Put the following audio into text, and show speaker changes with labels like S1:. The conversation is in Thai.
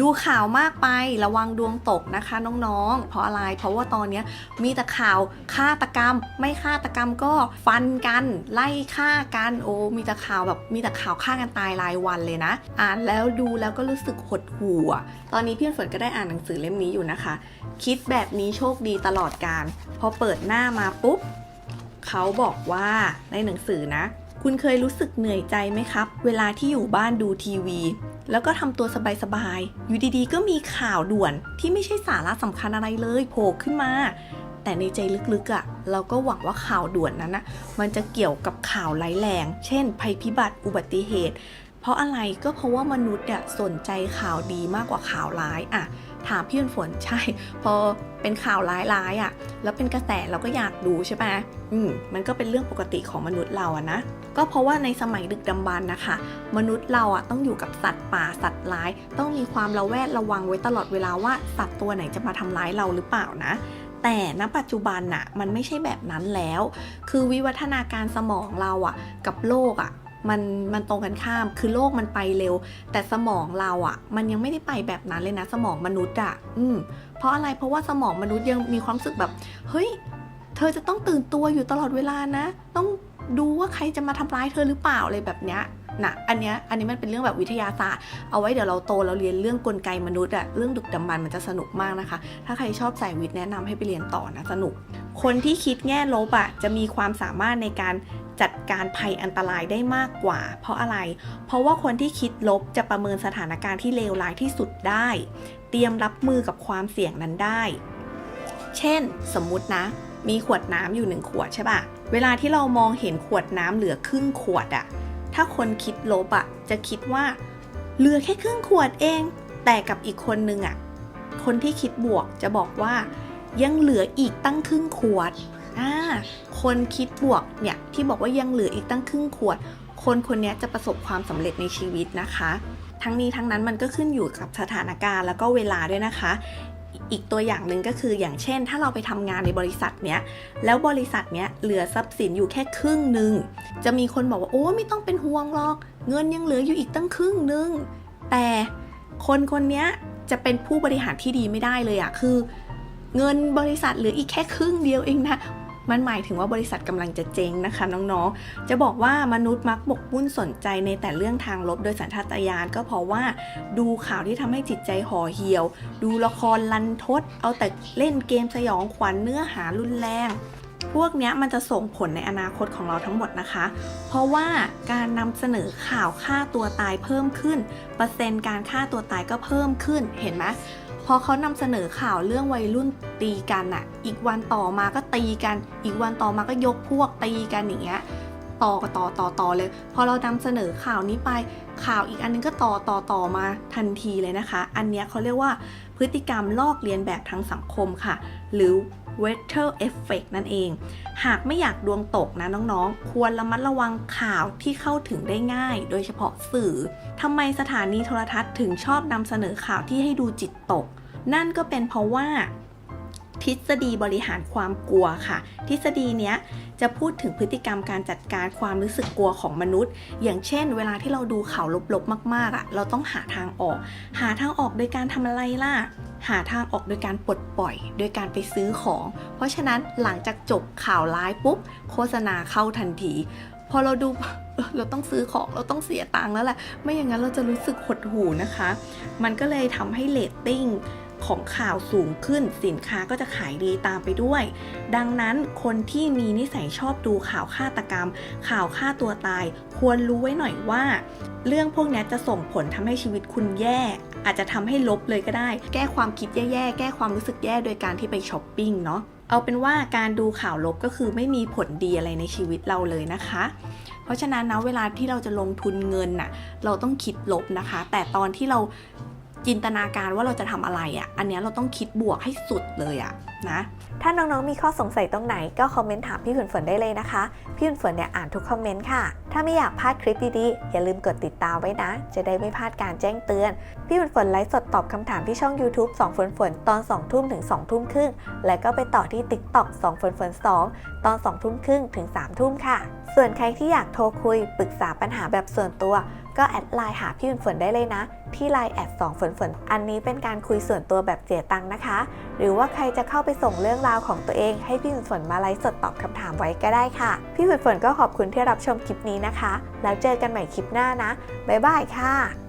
S1: ดูข่าวมากไประวังดวงตกนะคะน้องๆ เพราะอะไร เพราะว่าตอนนี้มีแต่ข่าวฆาตกรรม ไม่ฆาตกรรมก็ฟันกันไล่ฆ่ากันโอ้มีแต่ข่าวแบบมีแต่ข่าวฆ่ากันตายรายวันเลยนะ อ่านแล้วดูแล้วก็รู้สึกหดหู่ตอนนี้พี่ฝนก็ได้อ่านหนังสือเล่มนี้อยู่นะคะ คิดแบบนี้โชคดีตลอดการพอเปิดหน้ามาปุ๊บเขาบอกว่าในหนังสือนะ คุณเคยรู้สึกเหนื่อยใจไหมครับ เวลาที่อยู่บ้านดูทีวี แล้วก็ทำตัวสบายๆ อยู่ดีๆ ก็มีข่าวด่วนที่ไม่ใช่สาระสำคัญอะไรเลยโผล่ขึ้นมา แต่ในใจลึกๆอะ่ะ เราก็หวังว่าข่าวด่วนนั้นนะมันจะเกี่ยวกับข่าวร้ายแรง เช่น ภัยพิบัติ อุบัติเหตุ เพราะอะไรก็เพราะว่ามนุษย์เนี่ยสนใจข่าวดีมากกว่าข่าวร้ายอะถามพี่ฝนใช่ พอเป็นข่าวร้ายๆอะแล้วเป็นกระแสเราก็อยากดูใช่ไหมอืมมันก็เป็นเรื่องปกติของมนุษย์เราอะนะก็เพราะว่าในสมัยดึกดำบรรพ์นะคะ มนุษย์เราอะต้องอยู่กับสัตว์ป่าสัตว์ร้าย ต้องมีความระแวดระวังไว้ตลอดเวลาว่าสัตว์ตัวไหนจะมาทำร้ายเราหรือเปล่านะแต่ณปัจจุบันน่ะมันไม่ใช่แบบนั้นแล้ว คือวิวัฒนาการสมองเราอะกับโลกอะ มันมันตรงกันข้ามคือโลกมันไปเร็ว แต่สมองเราอะ มันยังไม่ได้ไปแบบนั้นเลยนะ สมองมนุษย์อะ อืม เพราะอะไรเพราะว่าสมองมนุษย์ยังมีความรู้สึกแบบ เฮ้ย เธอจะต้องตื่นตัวอยู่ตลอดเวลานะ ต้องดูว่าใครจะมาทำร้ายเธอหรือเปล่าอะไรแบบเนี้ยนะอันเนี้ยอันนี้มันเป็นเรื่องแบบวิทยาศาสตร์ เอาไว้เดี๋ยวเราโตเราเรียนเรื่องกลไกมนุษย์อะเรื่องดึกดำบรรพ์มันจะสนุกมากนะคะ ถ้าใครชอบสายวิทย์แนะนำให้ไปเรียนต่อนะสนุก คนที่คิดแง่ลบอะจะมีความสามารถในการ จัดการภัยอันตรายได้มากกว่า เพราะอะไร เพราะว่าคนที่คิดลบจะประเมินสถานการณ์ที่เลวร้ายที่สุดได้ เตรียมรับมือกับความเสี่ยงนั้นได้ เช่น สมมุตินะ มีขวดน้ำอยู่หนึ่งขวดใช่ปะเวลาที่เรามองเห็นขวดน้ำเหลือครึ่งขวดอะถ้าคนคิดลบอะจะคิดว่า เหลือแค่ครึ่งขวดเอง แต่กับอีกคนนึงอะคนที่คิดบวกจะบอกว่ายังเหลืออีกตั้งครึ่งขวด อ่าคนคิดบวกเนี่ยที่บอกว่ายังเหลืออีกตั้งครึ่งขวด คนคนนี้จะประสบความสำเร็จในชีวิตนะคะ ทั้งนี้ทั้งนั้นมันก็ขึ้นอยู่กับสถานการณ์แล้วก็เวลาด้วยนะคะอีกตัวอย่างหนึ่งก็คืออย่างเช่น ถ้าเราไปทำงานในบริษัทเนี้ยแล้วบริษัทเนี้ยเหลือทรัพย์สินอยู่แค่ครึ่งหนึ่งจะมีคนบอกว่าโอ้ไม่ต้องเป็นห่วงหรอก เงินยังเหลืออยู่อีกตั้งครึ่งหนึ่งแต่คนคนนี้จะเป็นผู้บริหารที่ดีไม่ได้เลยอะคือ เงินบริษัทเหลืออีกแค่ครึ่งเดียวเองนะ มันหมายถึงว่าบริษัทกำลังจะเจ๊งนะคะน้องๆ จะบอกว่ามนุษย์มักบกมุ่นสนใจในแต่เรื่องทางลบโดยสัญชาตญาณก็เพราะว่าดูข่าวที่ทำให้จิตใจห่อเหี่ยว ดูละครลันทด เอาแต่เล่นเกมสยองขวัญเนื้อหารุนแรงพวกนี้มันจะส่งผลในอนาคตของเราทั้งหมดนะคะ เพราะว่าการนำเสนอข่าวฆ่าตัวตายเพิ่มขึ้น เปอร์เซ็นต์การฆ่าตัวตายก็เพิ่มขึ้น เห็นไหม พอเขานำเสนอข่าวเรื่องวัยรุ่นตีกันอะอีกวันต่อมาก็ตีกัน อีกวันต่อมาก็ยกพวกตีกันอย่างเงี้ยต่อกับต่อต่อต่อเลย พอเรานำเสนอข่าวนี้ไปข่าวอีกอันนึงก็ต่อต่อต่อมาทันทีเลยนะคะ อันเนี้ยเขาเรียกว่าพฤติกรรมลอกเลียนแบบทางสังคมค่ะ หรือ weather effect นั่นเอง หากไม่อยากดวงตกนะน้องๆ ควรระมัดระวังข่าวที่เข้าถึงได้ง่าย โดยเฉพาะสื่อทำไมสถานีโทรทัศน์ถึงชอบนำเสนอข่าวที่ให้ดูจิตตก นั่นก็เป็นเพราะว่า ทฤษฎีบริหารความกลัวค่ะ ทฤษฎีเนี้ยจะพูดถึงพฤติกรรมการจัดการความรู้สึกกลัวของมนุษย์ อย่างเช่น เวลาที่เราดูข่าวลบๆมากๆอะ เราต้องหาทางออก หาทางออกโดยการทำอะไรล่ะ หาทางออกโดยการปลดปล่อย โดยการไปซื้อของ เพราะฉะนั้นหลังจากจบข่าวร้ายปุ๊บ โฆษณาเข้าทันที พอเราดูเออเราต้องซื้อของ เราต้องเสียตังค์แล้วแหละ ไม่อย่างนั้นเราจะรู้สึกหดหู่นะคะ มันก็เลยทำให้เลตติ้ง ของข่าวสูงขึ้น สินค้าก็จะขายดีตามไปด้วย ดังนั้นคนที่มีนิสัยชอบดูข่าวฆาตกรรม ข่าวฆ่าตัวตาย ควรรู้ไว้หน่อยว่า เรื่องพวกนี้จะส่งผลทำให้ชีวิตคุณแย่ อาจจะทำให้ลบเลยก็ได้ แก้ความคิดแย่ๆ แก้ความรู้สึกแย่โดยการที่ไปช้อปปิ้งเนาะเอาเป็นว่าการดูข่าวลบก็คือไม่มีผลดีอะไรในชีวิตเราเลยนะคะ เพราะฉะนั้นนะเวลาที่เราจะลงทุนเงินน่ะเราต้องคิดลบนะคะ แต่ตอนที่เรา จินตนาการว่าเราจะทำอะไรอะ่ะ อันนี้เราต้องคิดบวกให้สุดเลยอะ่ะนะ
S2: ถ้าน้องๆมีข้อสงสัยตรงไหนก็คอมเมนต์ถามพี่ฝนฝนได้เลยนะคะ พี่ฝนฝนเนี่ยอ่านทุกคอมเมนต์ค่ะ ถ้าไม่อยากพลาดคลิปดีๆ อย่าลืมกดติดตามไว้นะ จะได้ไม่พลาดการแจ้งเตือน พี่ฝนฝนไลฟ์สดตอบคำถามที่ช่อง YouTube 2ฝนฝนตอน 2 ทุ่มถึง 2 ทุ่มครึ่ง และก็ไปต่อที่ TikTok 2ฝนฝน2 ตอน 2 ทุ่มครึ่งถึง 3 ทุ่มค่ะ ส่วนใครที่อยากโทรคุยปรึกษาปัญหาแบบส่วนตัว ก็แอดไลน์หาพี่ฝนๆได้เลยนะ ที่ไลน์แอด2ฝนฝนอันนี้เป็นการคุยส่วนตัวแบบเสียตังค์นะคะ หรือว่าใครจะเข้าไปส่งเรื่องราวของตัวเอง ให้พี่ฝนฝนมาไลฟ์สดตอบคำถามไว้ก็ได้ค่ะ พี่ฝนฝนก็ขอบคุณที่รับชมคลิปนี้นะคะ แล้วเจอกันใหม่คลิปหน้านะบ๊ายบายค่ะ